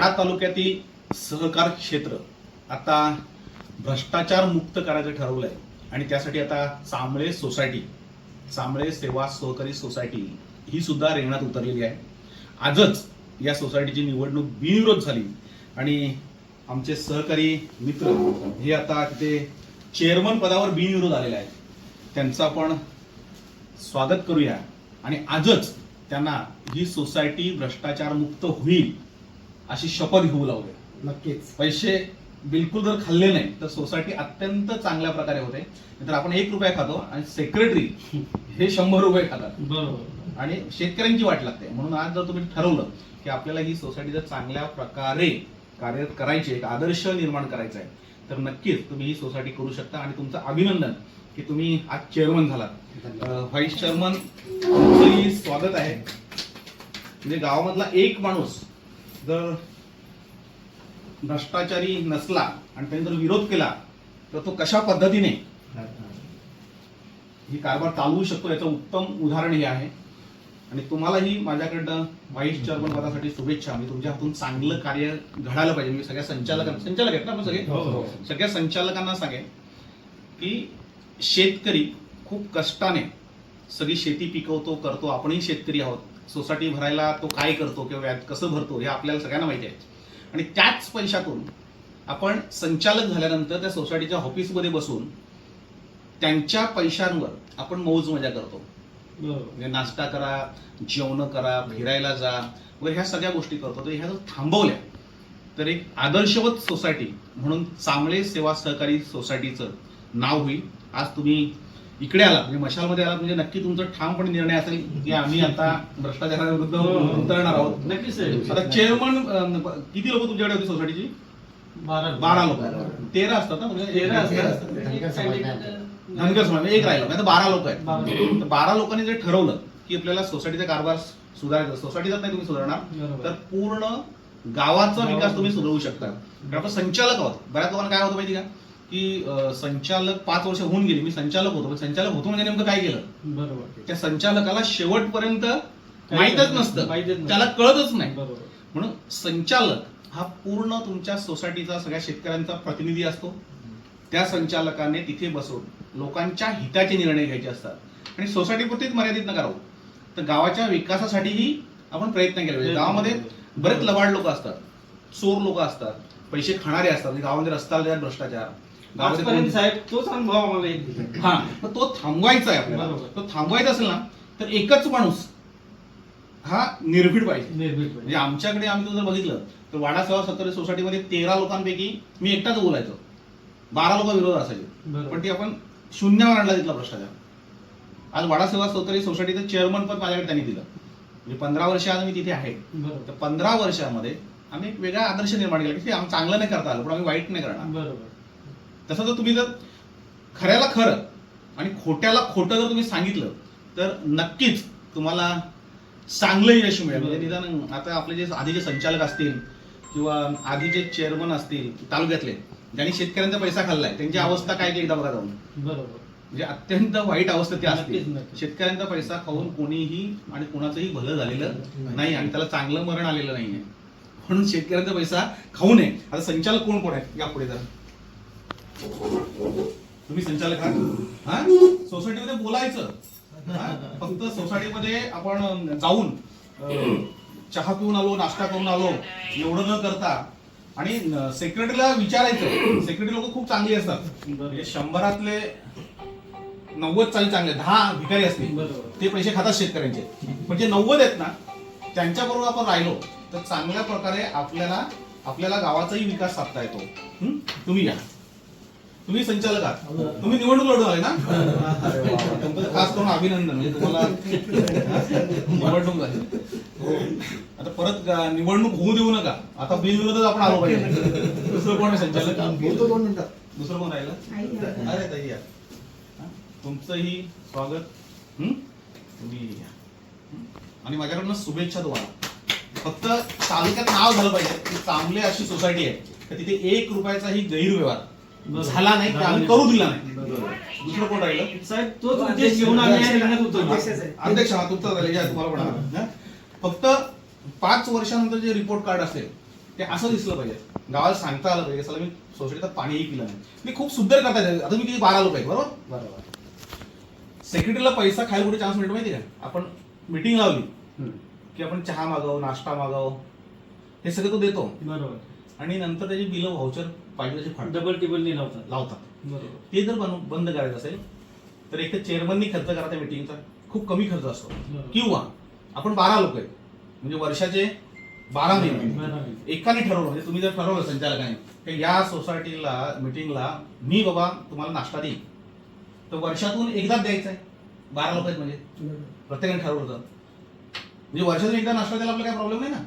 वाडा तालुक्यातील सहकार क्षेत्र आता भ्रष्टाचार मुक्त करायचं ठरवलंय. आणि त्यासाठी आता चांबळे सोसायटी चांबळे सेवा सहकारी सोसायटी ही सुद्धा रेंगणात उतरलेली आहे. आजच या सोसायटीची निवडणूक बिनविरोध झाली. आणि आमचे सहकारी मित्र हे आता तिथे चेअरमन पदावर बिनविरोध आलेले आहेत. त्यांचं आपण स्वागत करूया. आणि आजच त्यांना ही सोसायटी भ्रष्टाचार मुक्त होईल अशी शपथ घेऊ लावली नक्कीच. पैसे बिलकुल जर खाल्ले नाही तर सोसायटी अत्यंत चांगल्या प्रकारे होते. नाहीतर आपण एक रुपया खातो आणि सेक्रेटरी हे शंभर रुपये खातात. बरोबर. आणि शेतकऱ्यांची वाट लागते. म्हणून आज जर तुम्ही ठरवलं की आपल्याला ही सोसायटी जर चांगल्या प्रकारे कार्य करायची एक आदर्श निर्माण करायचा आहे तर नक्कीच तुम्ही ही सोसायटी करू शकता. आणि तुमचं अभिनंदन की तुम्ही आज चेअरमन झालात. व्हाईस चेअरमन स्वागत आहे. म्हणजे गावामधला एक माणूस जर भ्रष्टाचारी नसला आणि त्यांनी जर विरोध केला तर तो कशा पद्धतीने? ही कारभार चालवू शकतो याचं उत्तम उदाहरण हे आहे. आणि तुम्हालाही माझ्याकडनं व्हाईस चेअरमन पदासाठी शुभेच्छा. मी तुमच्या हातून चांगलं कार्य घडायला पाहिजे. मी सगळ्या संचालकांना संचालक आहेत ना आपण सगळे? हो, हो. सगळ्या संचालकांना सांगेन की शेतकरी खूप कष्टाने सगळी शेती पिकवतो करतो. आपणही शेतकरी आहोत. सोसायटी भरायला तो काय करतो किंवा व्याज कसं भरतो हे आपल्याला सगळ्यांना माहिती आहे. आणि त्याच पैशातून आपण संचालक झाल्यानंतर त्या सोसायटीच्या ऑफिसमध्ये बसून त्यांच्या पैशांवर आपण मौज मजा करतो. म्हणजे नाश्ता करा जेवण करा फिरायला जा वगैरे ह्या सगळ्या गोष्टी करतो. तर ह्या जर थांबवल्या. तर एक आदर्शवत सोसायटी म्हणून चांगले सेवा सहकारी सोसायटीचं नाव होईल. आज तुम्ही इकडे आला म्हणजे मशालमध्ये आला म्हणजे नक्की तुमचा ठामपणे निर्णय असेल की आम्ही आता भ्रष्टाचाराविरुद्ध उतरणार आहोत. नक्कीच. आता चेअरमन किती लोक तुमच्याकडे होते सोसायटीची बारा बारा लोक. तेरा असतात ना म्हणजे तेरा असतात. धनगर समाज म्हणजे एक राहिला. म्हणजे बारा लोक आहेत. बारा. लोकांनी जर ठरवलं की आपल्याला सोसायटीचा कारभार सुधारायचा सोसायटीचाच नाही तुम्ही सुधारणार. तर पूर्ण गावाचा विकास तुम्ही सुधारू शकता. कारण आपण संचालक आहोत. बऱ्याच लोकांना काय होतं माहिती का? की संचालक पाच वर्ष होऊन गेली. मी संचालक होतो. पण संचालक होतो म्हणजे नेमकं काय केलं? बरोबर. त्या संचालकाला शेवटपर्यंत माहीतच नसतं. माहीतच. त्याला कळतच नाही. बरोबर. म्हणून संचालक हा पूर्ण तुमच्या सोसायटीचा सगळ्या शेतकऱ्यांचा प्रतिनिधी असतो. त्या संचालकाने तिथे बसून लोकांच्या हिताचे निर्णय घ्यायचे असतात. आणि सोसायटीपुरतीच मर्यादित नका राहू. तर गावाच्या विकासासाठीही आपण प्रयत्न केले पाहिजे. गावामध्ये बरेच लबाड लोक असतात. चोर लोक असतात. पैसे खाणारे असतात. म्हणजे गावामध्ये रस्ता भ्रष्टाचार. आजपर्यंत साहेब तोच अनुभव आम्हाला हा मग तो थांबवायचा आहे आपल्याला. बरोबर. तो थांबवायचा असेल ना तर एकच माणूस हा निर्भीड पाहिजे. निर्भीड म्हणजे आमच्याकडे आम्ही जर बघितलं तर वाडा सेवा सत्तर सोसायटीमध्ये तेरा लोकांपैकी मी एकटाच बोलायचो. बारा लोक विरोध असायचे. बरोबर. पण ती आपण शून्यावर आणला तिथला भ्रष्टाचार. आज वाडा सेवा सत्तरी सोसायटीचं चेअरमन पद माझ्याकडे त्यांनी दिलं. म्हणजे पंधरा वर्ष आज मी तिथे आहे. तर पंधरा वर्षामध्ये आम्ही एक वेगळा आदर्श निर्माण केला की आम्ही चांगलं नाही करता आलं पण आम्ही वाईट नाही करणार. बरोबर. तसं जर तुम्ही जर खऱ्याला खरं आणि खोट्याला खोटं जर तुम्ही सांगितलं तर नक्कीच तुम्हाला चांगलं यश मिळेल. म्हणजे निदान आता आपले जे आधीचे संचालक असतील किंवा आधीचे चेअरमन असतील तालुक्यातले ज्यांनी शेतकऱ्यांचा पैसा खाल्लाय त्यांची अवस्था काय एकदा बघा जाऊन. बरोबर. म्हणजे अत्यंत वाईट अवस्था ती असते. शेतकऱ्यांचा पैसा खाऊन कोणीही आणि कोणाचंही भलं झालेलं नाही आणि त्याला चांगलं मरण आलेलं नाहीये. म्हणून शेतकऱ्यांचा पैसा खाऊ नये. आता संचालक कोण कोण आहे या पुढे जरा तुम्ही संचालक आहात? हा? सोसायटीमध्ये बोलायचं. हा? फक्त सोसायटीमध्ये आपण जाऊन अं, चहा पिऊन आलो नाश्ता करून आलो एवढं न करता आणि सेक्रेटरीला विचारायचं. सेक्रेटरी लोक खूप चांगली असतात. म्हणजे शंभरातले नव्वद चाळीस चांगले दहा भिकारी असतील. बरोबर. ते पैसे खातात शेतकऱ्यांचे. पण जे नव्वद आहेत ना त्यांच्याबरोबर आपण राहिलो तर चांगल्या प्रकारे आपल्याला आपल्याला गावाचाही विकास साधता येतो. हं? तुम्ही या. तुम्ही संचालक आहात. तुम्ही निवडणूक लढून आले ना? खास करून अभिनंदन. म्हणजे तुम्हाला निवडणूक झाली. हो. आता परत निवडणूक होऊ देऊ नका. आता बिनविरोधच आपण आलो पाहिजे. दुसरं कोण आहे संचालक? बोलतो दोन मिनिटात दुसरं कोण राहिलं? अरे ताई या. हा? तुमचंही स्वागत. हं? तुम्ही या. हं? आणि माझ्याकडनं शुभेच्छा तुम्हाला. फक्त तालुक्यात नाव झालं पाहिजे. की चांगली अशी सोसायटी आहे. तर तिथे एक रुपयाचाही गैरव्यवहार. झाला नाही आम्ही करू दिला नाही. दुसरं कोण राहिलं? साहेब तोच उद्देश घेऊन आम्ही या रिंगणात उतरलो. अध्यक्ष हा तुमचा झाला. या तुम्हाला पण आला. हं? फक्त पाच वर्षानंतर जे रिपोर्ट कार्ड असेल ते असं दिसलं पाहिजे. गावाला सांगता आलं पाहिजे. चला मी सोसायटीचं पाणीही पिलं नाही. मी खूप सुंदर करता येतं. आता मी किती बारा लोक आहेत बरोबर? बरोबर. सेक्रेटरीला पैसा खायला कुठे चान्स मिळतो माहिती का? आपण मिटिंग लावली. की आपण चहा मागव नाश्ता मागव. हे सगळं तो देतो. बरोबर. आणि नंतर त्याची बिलं व्हाउचर पाहिजे तशी फाडतात डबल टिबल नाही लावतात लावतात. बरोबर. ते जर बनव- बंद करायचं असेल तर एक तर चेअरमननी खर्च करा त्या मिटिंगचा खूप कमी खर्च असतो. बरोबर. किंवा आपण बारा लोक आहेत. म्हणजे वर्षाचे बारा महिने बरोबर. एकाने ठरवलं म्हणजे तुम्ही जर ठरवलं संचालकाने की या सोसायटीला मिटिंगला मी बाबा तुम्हाला नाश्ता देईन. तर वर्षातून एकदाच द्यायचा आहे. बारा लोक आहेत म्हणजे. प्रत्येकाने ठरवलं होतं म्हणजे वर्षातून एकदा नाश्ता द्यायला आपला काही प्रॉब्लेम नाही ना.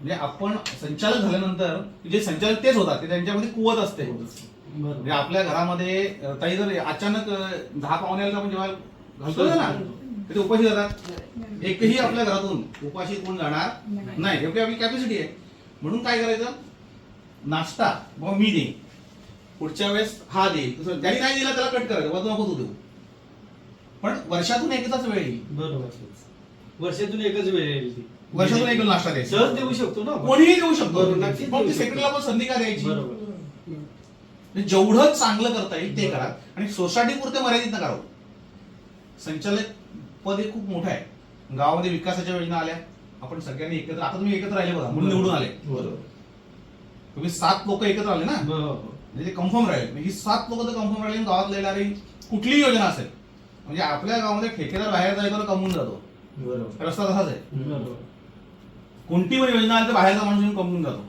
म्हणजे आपण संचालक झाल्यानंतर जे संचालक तेच होतात ते त्यांच्यामध्ये कुवत असते. म्हणजे आपल्या घरामध्ये काही जर अचानक दहा पाहुणे आले तर आपण जेव्हा घालतो ना ते उपाशी जातात. एकही आपल्या घरातून उपाशी कोण जाणार नाही. एवढी आपली कॅपॅसिटी आहे. म्हणून काय करायचं? नाश्ता बाबा मी देईन. पुढच्या वेळेस हा देईल तसं ज्यांनी नाही दिला त्याला कट करायचं बाबा नको तू देऊ. पण वर्षातून एकदाच वेळ येईल. बरोबर. वर्षातून एकच वेळ येईल ती. वर्षातून एक नाश्ता द्यायचा. सहज देऊ शकतो ना आपण. कोणीही देऊ शकतो. बरोबर, नक्कीच देऊ ती शकतो. सेक्रेटरीला पण संधी का द्यायची? बरोबर. म्हणजे जेवढं चांगलं करता येईल ते करा. आणि सोसायटी पुरते मर्यादित नका राहू. संचालक पद हे खूप मोठं आहे. गावामध्ये विकासाच्या योजना आल्या. आपण सगळ्यांनी एकत्र आता तुम्ही एकत्र राहिले बघा म्हणून निवडून आले. बरोबर. तुम्ही सात लोक एकत्र आले ना? बरोबर. म्हणजे कन्फर्म राहील. म्हणजे ही सात लोक जर कन्फर्म राहिले आणि गावात येणारी कुठलीही योजना असेल. म्हणजे आपल्या गावामध्ये ठेकेदार बाहेर जायला कमवून जातो. बरोबर. रस्ता तसाच आहे. बरोबर. कोणती पण योजना आली तर बाहेरचा माणूस येऊन कमवून जातो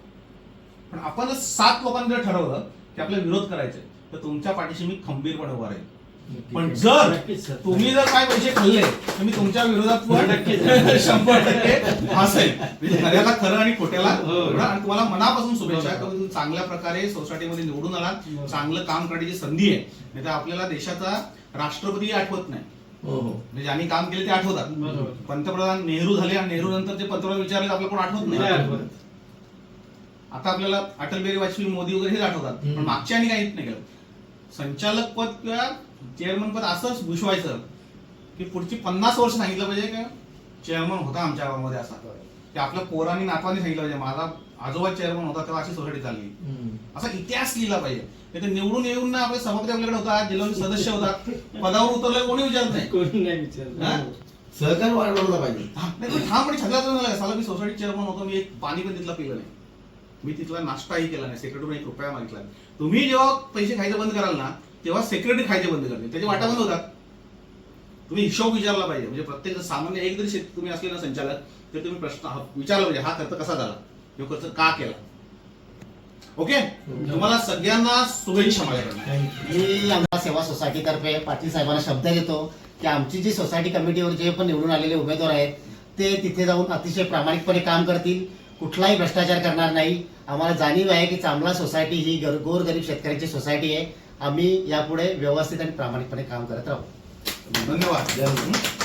पण आपण जर सात लोकांनी जर ठरवलं की आपला विरोध करायचा तर तुमच्या पाठीशी मी खंबीरपणे उभा राहील पण जर तुम्ही जर काय पैसे खाल्ले तर मी तुमच्या विरोधात. शंभर टक्के हसेल म्हणजे खऱ्याला खरं आणि खोट्याला हो. खोटं. आणि तुम्हाला मनापासून शुभेच्छा. की तुम्ही चांगल्या प्रकारे सोसायटीमध्ये निवडून आलात. चांगलं काम करण्याची संधी आहे नाही तर आपल्याला देशाचा राष्ट्रपती आठवत नाही हो हो म्हणजे ज्यांनी काम केले ते आठवतात. पंतप्रधान नेहरू झाले आणि नेहरू नंतर ते पंतप्रधान विचारले आपल्याला कोण आठवत नाही. आता आपल्याला अटल बिहारी वाजपेयी मोदी वगैरे हेच आठवतात. पण मागच्या आणि काहीच नाही केलं. संचालक पद किंवा चेअरमन पद असंच भूषवायचं की पुढची पन्नास वर्ष सांगितलं पाहिजे का चेअरमन होता आमच्या गावामध्ये असा. की आपल्या पोरांनी नातवांनी सांगितलं पाहिजे. माझा आजोबा चेअरमन होता तेव्हा अशी सोसायटी चालली. असा इतिहास लिहिला पाहिजे. तर निवडून येऊन ना आपले सभापती आपल्याकडे होतात जिल्हा सदस्य होतात पदावर उतरले कोणी विचारत नाही. कोणी नाही हा? विचारलं सहकार वाढवला पाहिजे. हा, नाही पण ठामपणे छगला झाला. साला मी सोसायटी चेअरमन होतो मी एक पाणी पण तिथला पिलं नाही. मी तिथला नाश्ताही केला नाही. सेक्रेटरी एक रुपया मागितला नाही. तुम्ही जेव्हा पैसे खायचं बंद कराल ना तेव्हा सेक्रेटरी खायचे बंद करते त्याचे वाटा बंद होतात. तुम्ही हिशोब विचारला पाहिजे. म्हणजे प्रत्येक सामान्य एक जरी शेत तुम्ही असले ना संचालक तर तुम्ही प्रश्न हा- विचारला पाहिजे हा खर्च कसा झाला? तो खर्च का केला? ओके? तुम्हाला सगळ्यांना शुभेच्छा माझ्याकडनं. मी आमच्या सेवा सोसायटीतर्फे पाटील साहेबांना शब्द देतो की आमची जी सोसायटी कमिटीवर जे पण निवडून आलेले उमेदवार आहेत ते तिथे जाऊन अतिशय प्रामाणिकपणे काम करतील. कुठलाही भ्रष्टाचार करणार नाही. आम्हाला जाणीव आहे की चांगला सोसायटी ही गर गोरगरीब शेतकऱ्यांची सोसायटी आहे. आम्ही यापुढे व्यवस्थित आणि प्रामाणिकपणे काम करत राहू. धन्यवाद.